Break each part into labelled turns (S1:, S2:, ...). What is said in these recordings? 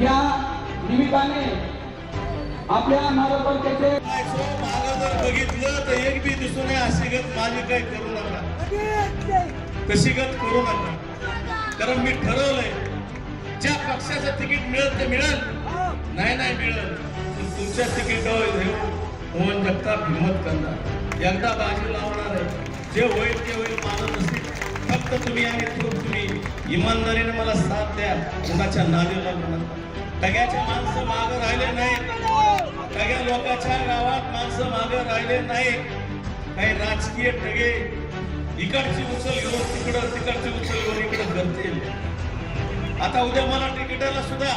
S1: या निमित्ताने आपल्या नगरपालिकेचे
S2: जर बघितलं तर एक बी दिसून नये अशी गत माझी काय करू नका. तशी गत करू नका. कारण मी ठरवलंय ज्या पक्षाचं तिकीट मिळेल ते मिळेल. नाही नाही मिळत पण तुमच्या तिकीटावर घेऊन मोहन जगताप हिंमत करणार. एकदा बाजी लावणार आहे. जे होईल ते होईल मानत नसेल फक्त तुम्ही आणि तुम्ही. इमानदारीने मला साथ द्या. कुणाच्या नादेला लागू नका टग्याचे माणसं मागं राहिले नाही सगळ्या लोकांच्या गावात माणसं मागं राहिले नाही काही राजकीय ठगे इकडची उचल घेऊन तिकडं तिकडची उचल घेऊन इकडं करतील आता उद्या मला तिकिटाला सुद्धा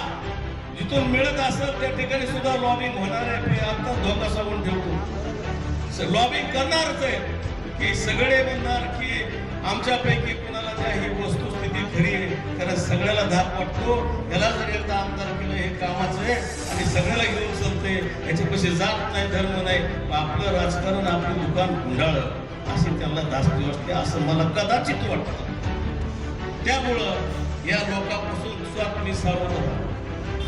S2: जिथून मिळत असेल त्या ठिकाणी सुद्धा लॉबिंग होणार आहे. मी आता धोका सांगून ठेवतो. लॉबिंग करणारच आहे. की सगळे म्हणणार की आमच्यापैकी कुणा त्या ही वस्तुस्थिती खरी आहे. कारण सगळ्याला धाक वाटतो. याला जर एकदा आमदार केलं हे कामाचं आहे आणि सगळ्याला घेऊन चालते याच्यापाशी जात नाही धर्म नाही आपलं राजकारण आपलं दुकान गुंडाळं. अशी त्यांना धास्ती वाटते. असं मला कदाचित वाटतं. त्यामुळं या लोकांपासून तुम्ही सावध राहा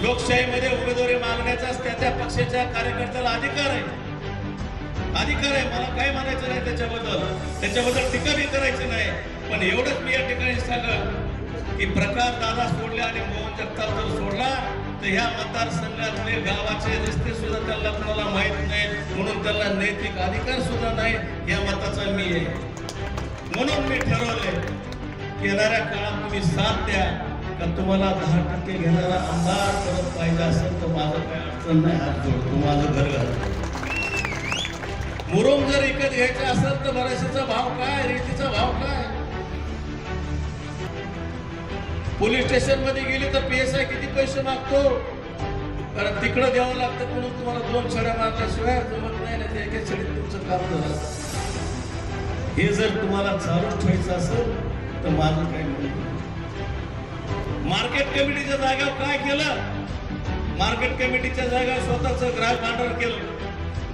S2: लोकशाहीमध्ये उमेदवारी मागण्याचाच त्या त्या पक्षाच्या कार्यकर्त्याला अधिकार आहे. अधिकार आहे. मला काय म्हणायचं नाही त्याच्याबद्दल. त्याच्याबद्दल टीका बी करायची नाही. पण एवढंच मी या ठिकाणी सांगत की प्रकाश दादा सोडल्या आणि मोहन जगताप जर सोडला तर ह्या मतदारसंघातले गावाचे रस्ते सुद्धा त्यांना कोणाला माहीत नाही म्हणून त्यांना नैतिक अधिकार सुद्धा नाही या मताचा मी आहे. म्हणून मी ठरवलंय येणाऱ्या काळात तुम्ही साथ द्या का तुम्हाला दहा टक्के घेणारा आमदार परत पाहिजे असेल तर माझं काय अडचण नाही. हात जोडतो माझं घर घालतो मुरुम जर विकत घ्यायचा असेल तर बराचशाचा भाव काय रेतीचा भाव काय? पोलीस स्टेशनमध्ये गेली तर पी एस आय किती पैसे मागतो? कारण तिकडं द्यावं लागतं म्हणून तुम्हाला दोन छड्या मारल्याशिवाय जमत नाही ना ते एका छडीत तुमचं काम झालं. हे जर तुम्हाला चालूच ठेवायचं असेल तर माझं काय म्हणत मार्केट कमिटीच्या जागेवर काय केलं? मार्केट कमिटीच्या जागा स्वतःच ग्राहक भांडवल केलं.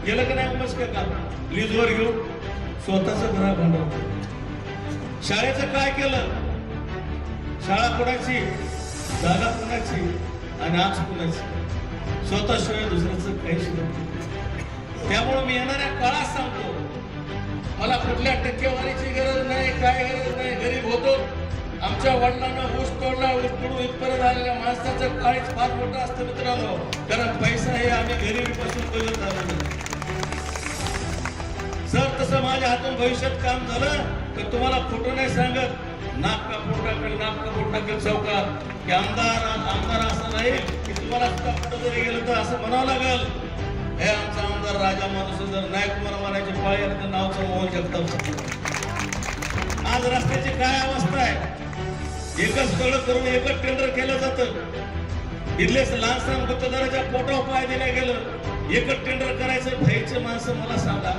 S2: गेलं का नाही मस्त का लीजवर घेऊन स्वतःच ग्राहक भांडवल शाळेचं काय केलं? शाळा कुणाची? जागा कुणाची? आणि आज कुणाची? स्वतःशिवाय दुसऱ्याचं काही शिकत त्यामुळे मी येणाऱ्या काळात सांगतो मला कुठल्या टक्केवारीची गरज नाही काय गरज नाही गरीब होतो. आमच्या वडिलांना ऊस तोडला ऊस तोडून इथपर्यंत आलेल्या माणसाचं काळीच फार मोठं असतं मित्रांनो. कारण पैसा हे आम्ही गरिबीपासून बघत आलो जर तसं माझ्या हातून भविष्यात काम झालं तर तुम्हाला खोटं नाही सांगत. नाक का पोट टाकल नाक का पोट टाकल चौकात की आमदार आमदार असं नाही की तुम्हाला सुद्धा कुठं जरी गेलं तर असं म्हणावं लागेल. हे आमचा आमदार राजा माणूस जर नायक तुम्हाला म्हणायचे पाय तर नावचं मोहन जगताप आज रस्त्याची काय अवस्था आहे? एकच स्थळ करून एकच टेंडर केलं जातं. इथले लहान सहान मतदाराच्या पोटावर पाय दिल्या गेलं. एकच टेंडर करायचं भाईचे माणसं मला सांगा.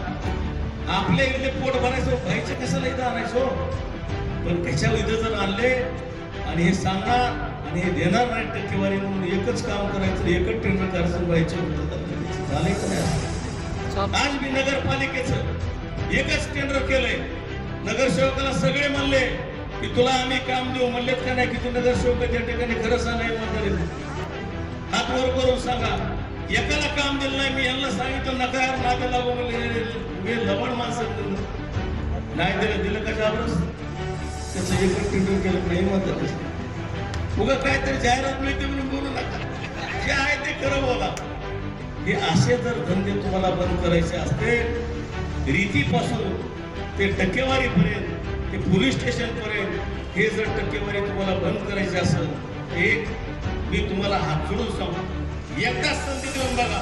S2: आपल्या इथले पोट भरायचं भाईचे कसं इथं आणायचो हो? पण त्याच्या इथं जर आणले आणि हे सांगणार आणि हे देणार नाही टक्केवारी म्हणून एकच काम करायचं एकच टेंडर करायचं व्हायचे झाले का नाही? आज मी नगरपालिकेचं एकच टेंडर केलंय. नगरसेवकाला सगळे म्हणले की तुला आम्ही काम देऊ. म्हणलेत का नाही की तू नगरसेवक त्या ठिकाणी खरं सांगाय म्हणतात हात वर करून सांगा. एकाला काम दिलं नाही मी यांना सांगितलं नका यार नाका लागू म्हणले मी लवण माणसं. नाही दिलं दिलं का जाबरस त्याचं एकच टेंडर केलं नाही म्हणतात उगा काहीतरी जाहिरात मिळते म्हणून बोलू नका. जे आहे ते खरं बोला. हे असे जर धंदे तुम्हाला बंद करायचे असते रीतीपासून ते टक्केवारीपर्यंत ते पोलीस स्टेशनपर्यंत हे जर टक्केवारी तुम्हाला बंद करायची असेल एक मी तुम्हाला हात जोडून सांगू एकदाच संधी देऊन बघा.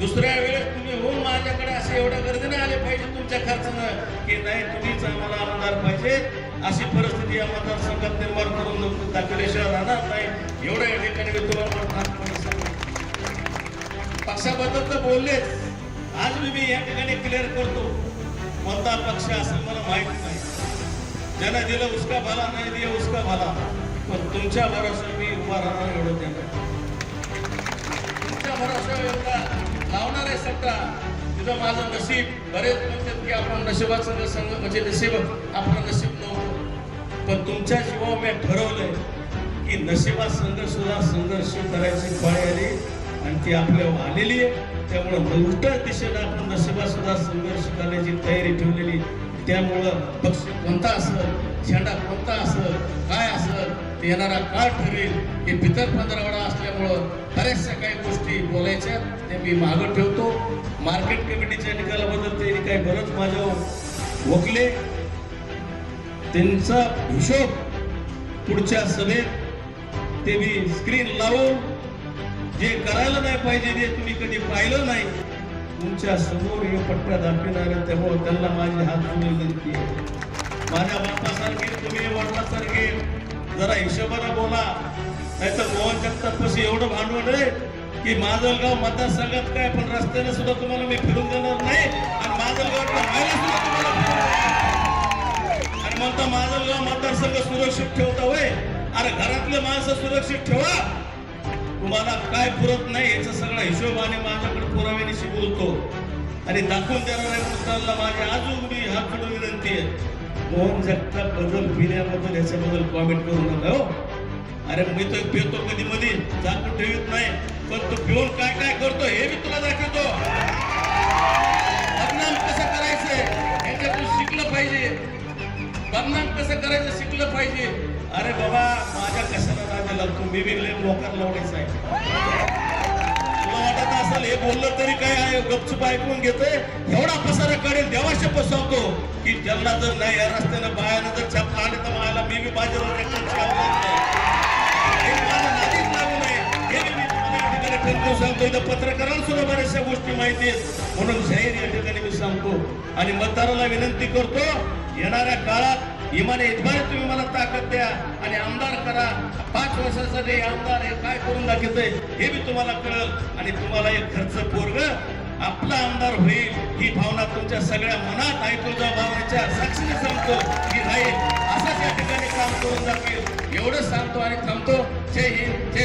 S2: दुसऱ्या वेळेस तुम्ही होऊन माझ्याकडे असे एवढ्या गर्दीने आले पाहिजे तुमच्या खर्चानं की नाही तुम्हीच आम्हाला आमदार पाहिजे अशी परिस्थिती या मतदारसंघात निर्माण करून नको दाखवल्याशिवाय राहणार नाही. एवढ्या या ठिकाणी मी तुम्हाला पक्षाबद्दल तर बोललेच आज मी मी या ठिकाणी क्लिअर करतो. कोणता पक्ष असेल मला माहीत नाही. ज्यानं दिलं उसका भाला नाही दिलं उसका भाला. पण तुमच्या भरोसा मी उभा राहणार एवढं त्यांना तुमच्या भरोसा एवढा लावणार आहे सट्टा तिथं माझं नशीब बरेच म्हणतात की आपण नशिबाचं संघ म्हणजे नशीब आपलं नशीब पण तुमच्या जीवावर मी ठरवलंय की नशिबा संघर्ष सुद्धा संघर्ष करायची पाळी आली आणि ती आपल्यावर आलेली आहे. त्यामुळं उलट दिशेनं आपण नशिबा सुद्धा संघर्ष करण्याची तयारी ठेवलेली. त्यामुळं पक्ष कोणता असेल झेंडा कोणता असेल काय असेल ते येणारा काळ ठरेल. हे पितर पंधरावडा असल्यामुळं बऱ्याचशा काही गोष्टी बोलायच्या ते मी मागं ठेवतो. मार्केट कमिटीच्या निकालाबद्दल त्यांनी काही बरंच माझ्यावर वकले. त्यांचा हिशोब पुढच्या सभेत ते मी स्क्रीन लावून जे करायला नाही पाहिजे ते तुम्ही कधी पाहिलं नाही तुमच्यासमोर हे पट्ट्या दाखविणार त्यामुळे त्यांना माझे हात जोडून विनंती माझ्या बापासारखे तुम्ही वडिलासारखे जरा हिशोबाने बोला. नाहीतर मोहन जगतापशी एवढं भांडवल आहे की माजलगाव मतदारसंघात काय पण रस्त्याने सुद्धा तुम्हाला मी फिरून देणार नाही. आणि माजलगावातल्या माजलगाव सुरक्षित ठेवता वय अरे घरातले माणसं सुरक्षित ठेवा. तुम्हाला काय पुरत नाही याचा सगळा हिशोब आणि माझ्याकडे पुराव्यानिशी बोलतो. आणि दाखवून देणाऱ्या पुस्तकांना माझी अजून मी हात जोडून विनंती आहे. मोहन जगताप बदल पिण्याबद्दल याच्याबद्दल कॉमेंट करू नका हो. अरे मी तर पितो कधी मध्ये झाकून ठेवत नाही. पण तो पिऊन काय काय करतो हे मी तुला दाखवतो. बदनाम कसं करायचं शिकलं पाहिजे? अरे बाबा माझ्या कशाला राजा लावतो मी वेगळे मोकार लावण्याचं आहे. तुला वाटत असेल हे बोललं तरी काय आहे? गपचूप ऐकून घेतोय? एवढा पसारा कळेल देवाशी पसवतो की ज्यांना जर नाही या रस्त्यानं बायानं जर छापला आले तर मला मी बी बाजारात लागू नये. मी सांगतो. इथं पत्रकारांना सुद्धा बऱ्याचशा गोष्टी माहिती आहेत. म्हणून जाहीर या ठिकाणी मी सांगतो. आणि मतदाराला विनंती करतो येणाऱ्या काळात इमाने इतबारे तुम्ही मला ताकद द्या आणि आमदार करा. पाच वर्षासाठी आमदार हे काय करून दाखवतंय हे मी तुम्हाला कळल. आणि तुम्हाला एक खर्च पोरग आपला आमदार होईल ही भावना तुमच्या सगळ्या मनात आहे तुझ्या भावनेच्या साक्षीने सांगतो की राहील असंच या ठिकाणी काम करून जातील एवढंच सांगतो आणि थांबतो. जय हिंद जय